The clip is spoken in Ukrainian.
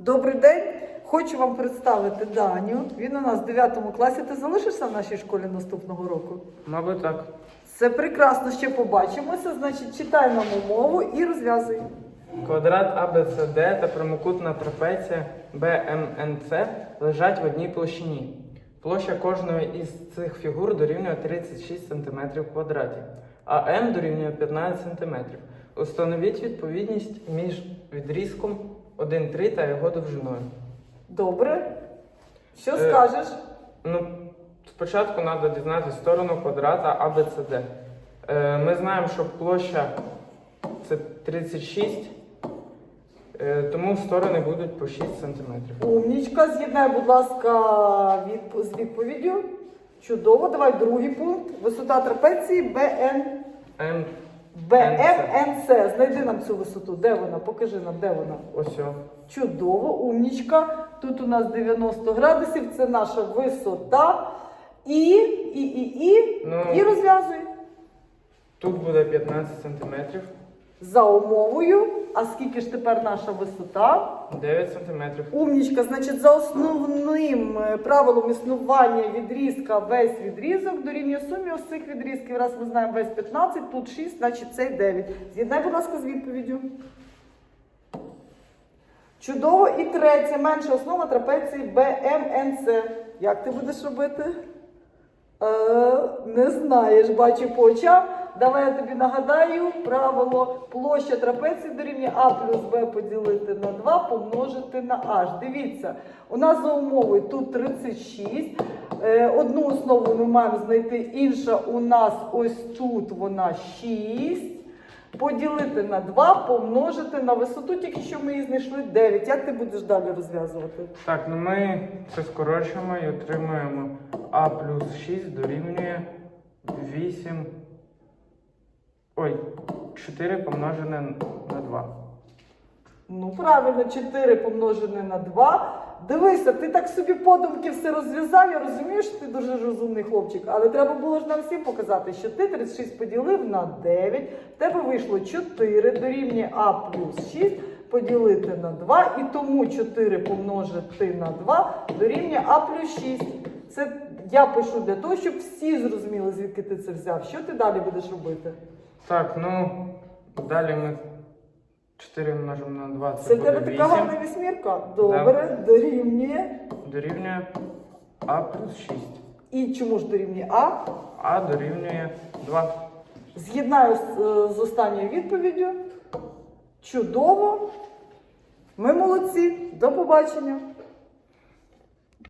Добрий день! Хочу вам представити Даню. Він у нас в 9 класі. Ти залишишся в нашій школі наступного року? Мабуть, так. Це прекрасно, ще побачимося. Значить, читай нам умову і розв'язуй. Квадрат АБЦД та прямокутна трапеція БМНЦ лежать в одній площині. Площа кожної із цих фігур дорівнює 36 см квадратів, а М дорівнює 15 см. Установіть відповідність між відрізком 1,3 та його довжиною. Добре. Що Е, скажеш? Ну, спочатку треба дізнатися сторону квадрата ABCD. Е, ми знаємо, що площа це 36, е, тому сторони будуть по 6 см. Умнічка, з'єднай, будь ласка, відп- з відповіддю. Чудово. Давай другий пункт. Висота трапеції БН. М БМНЦ. Знайди нам цю висоту. Де вона? Покажи нам, де вона. ось. о. Чудово, умнічка. Тут у нас 90 градусів, це наша висота. І, і, і, і, Ну. і розв'язуй. Тут буде 15 см, За умовою. А скільки ж тепер наша висота? 9 см. Умнічка, значить, за основним е, правилом існування відрізка весь відрізок дорівнює сумі ось цих відрізків. Раз ми знаємо весь 15, тут 6, значить цей 9. З'єднай, будь ласка, з відповіддю. Чудово. І третє, менша основа трапеції БМНЦ. Як ти будеш робити? Е, не знаєш, бачу по очам. Давай я тобі нагадаю правило площа трапеції дорівнює А плюс Б поділити на 2 помножити на H. Дивіться, у нас за умовою тут 36. Е, одну основу ми маємо знайти, інша у нас ось тут вона 6. Поділити на 2, помножити на висоту, тільки що ми її знайшли 9. Як ти будеш далі розв'язувати? Так, ну ми це скорочуємо і отримуємо А плюс 6 дорівнює 8. Ой, 4 помножене на 2. Ну, правильно, 4 помножене на 2. Дивися, ти так собі подумки все розв'язав. Я розумію, що ти дуже розумний хлопчик, але треба було ж нам всім показати, що ти 36 поділив на 9. В тебе вийшло 4 дорівнює А плюс 6 поділити на 2. І тому 4 помножити на 2 дорівнює А плюс 6. Це я пишу для того, щоб всі зрозуміли, звідки ти це взяв. Що ти далі будеш робити? Так, ну далі ми 4 множимо на 2, це, Це в буде тебе 8. така гарна вісьмірка. Добре, дорівнює. Дорівнює А плюс 6. І чому ж дорівнює А? А дорівнює 2. З'єднаю з, е, з останньою відповіддю. Чудово. Ми молодці. До побачення.